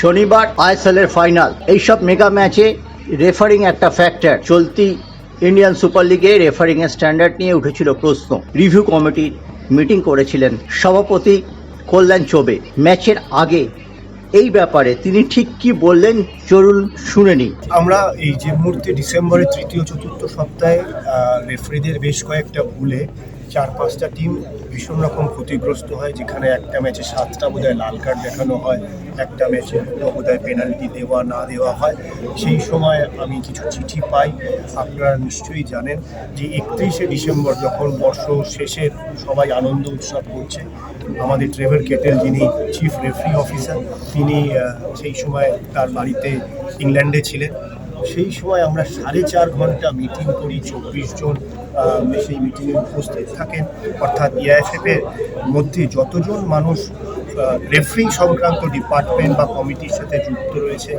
শনিবার আইএসএলের ফাইনাল। এইসব মেগা ম্যাচে রেফারিং একটা ফ্যাক্টর। চলতি ইন্ডিয়ান সুপার লিগে রেফারিং এর স্ট্যান্ডার্ড নিয়ে উঠেছিল প্রশ্ন। রিভিউ কমিটির মিটিং করেছিলেন সভাপতি কল্যাণ চোবে। ম্যাচের আগে এই ব্যাপারে তিনি ঠিক কি বললেন চলুন শুনে নিই আমরা এই যে মুহূর্তে ডিসেম্বরের তৃতীয় চতুর্থ সপ্তাহে রেফারিদের বেশ কয়েকটা ভুলে চার পাঁচটা টিম ভীষণ রকম ক্ষতিগ্রস্ত হয়, যেখানে একটা ম্যাচে সাতটা বোধহয় লাল কার্ড দেখানো হয়, একটা ম্যাচে দুটো বোধহয় পেনাল্টি দেওয়া, না দেওয়া হয়। সেই সময় আমি কিছু চিঠি পাই, আপনারা নিশ্চয়ই জানেন যে একত্রিশে ডিসেম্বর যখন বর্ষ শেষের সবাই আনন্দ উৎসব করছে, আমাদের ট্রেভার কেটেল যিনি চিফ রেফারি অফিসার তিনি সেই সময় তার বাড়িতে ইংল্যান্ডে ছিলেন। সেই সময় আমরা সাড়ে চার ঘণ্টা মিটিং করি, চব্বিশ জন সেই মিটিংয়ে উপস্থিত থাকেন। অর্থাৎ ইআইএফএফ এর মধ্যে যতজন মানুষ রেফারিং সংক্রান্ত ডিপার্টমেন্ট বা কমিটির সাথে যুক্ত রয়েছে,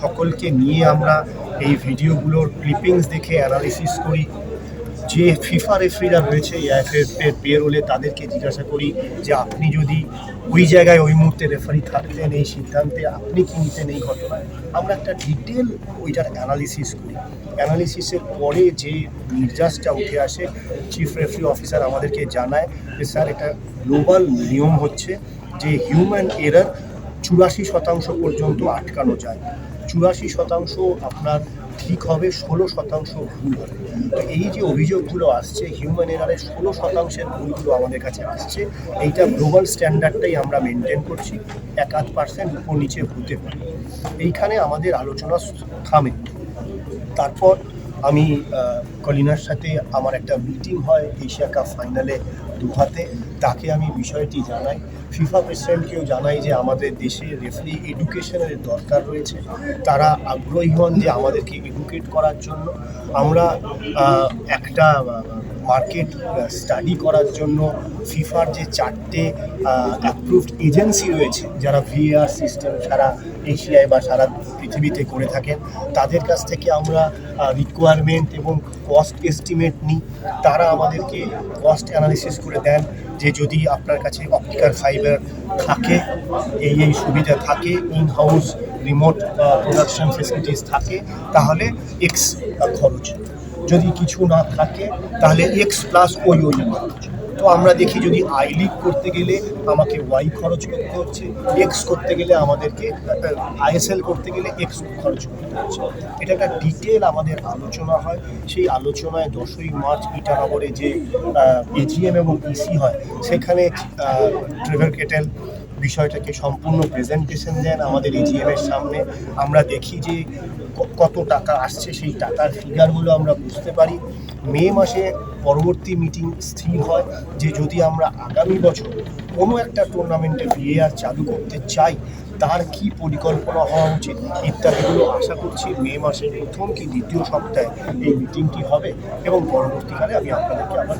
সকলকে নিয়ে আমরা এই ভিডিওগুলোর ক্লিপিংস দেখে অ্যানালিসিস করি। যে ফিফা রেফারিরা রয়েছে এআইএফএফ এর পেরোলে তাদেরকে জিজ্ঞাসা করি যে, আপনি যদি ওই জায়গায় ওই মুহূর্তে রেফারি থাকতেন, এই সিদ্ধান্তে আপনি কি নিতেন এই ঘটনায়? আমরা একটা ডিটেল ওইটার অ্যানালিসিস করি। অ্যানালিসিসের পরে যে নির্যাসটা উঠে আসে চিফ রেফারি অফিসার আমাদেরকে জানায় যে, স্যার, এটা গ্লোবাল নিয়ম হচ্ছে যে হিউম্যান এরার চুরাশি শতাংশ পর্যন্ত আটকানো যায়। চুরাশি শতাংশ আপনার ঠিক হবে ষোলো শতাংশ ভুল হবে। তো এই যে অভিযোগগুলো আসছে হিউম্যান এরারের ষোলো শতাংশের ভুলগুলো আমাদের কাছে আসছে, এইটা গ্লোবাল স্ট্যান্ডার্ডটাই আমরা মেনটেন করছি, এক আধ পার্সেন্ট উপর নিচে হতে পারে। এইখানে আমাদের আলোচনা থামে। তারপর আমি কলিনার সাথে আমার একটা মিটিং হয় এশিয়া কাপ ফাইনালে দুহাতে। তাকে আমি বিষয়টি জানাই। ফিফা প্রেসিডেন্টকেও জানাই যে আমাদের দেশে রেফারি এডুকেশনের দরকার রয়েছে। তারা আগ্রহী হন যে আমাদেরকে এডুকেট করার জন্য। আমরা একটা মার্কেট স্টাডি করার জন্য ফিফার যে চারটে অ্যাপ্রুভড এজেন্সি রয়েছে, যারা ভিআর সিস্টেম সারা এশিয়ায় বা সারা পৃথিবীতে করে থাকেন, তাদের কাছ থেকে আমরা রিকোয়ারমেন্ট এবং কস্ট এস্টিমেট নিই। তারা আমাদেরকে কস্ট অ্যানালিসিস করে দেন যে যদি আপনার কাছে অপটিক্যাল ফাইবার থাকে, এই এই সুবিধা থাকে in house remote production facilities থাকে, তাহলে এক্স খরচ। যদি কিছু না থাকে, তাহলে এক্স প্লাস ওই ওই তো আমরা দেখি যদি আই লিগ করতে গেলে আমাকে ওয়াই খরচ করতে হচ্ছে এক্স করতে গেলে আমাদেরকে আইএসএল করতে গেলে এক্স খরচ করতে হচ্ছে। এটা একটা ডিটেল আমাদের আলোচনা হয়। সেই আলোচনায় দশই মার্চ ইটানগরে যে এজিএম এবং ইসি হয়, সেখানে ট্রেভার কেটেল বিষয়টাকে সম্পূর্ণ প্রেজেন্টেশন দেন আমাদের এজিএম এর সামনে। আমরা দেখি যে কত টাকা আসছে, সেই টাকার ফিগারগুলো আমরা বুঝতে পারি। মে মাসে পরবর্তী মিটিং স্থির হয় যে যদি আমরা আগামী বছর কোনো একটা টুর্নামেন্টে ভিএআর চালু করতে চাই, তার কি পরিকল্পনা হওয়া উচিত ইত্যাদিগুলো আশা করছি মে মাসের প্রথম কি দ্বিতীয় সপ্তাহে এই মিটিংটি হবে এবং পরবর্তীকালে আমি আপনাদেরকে আবার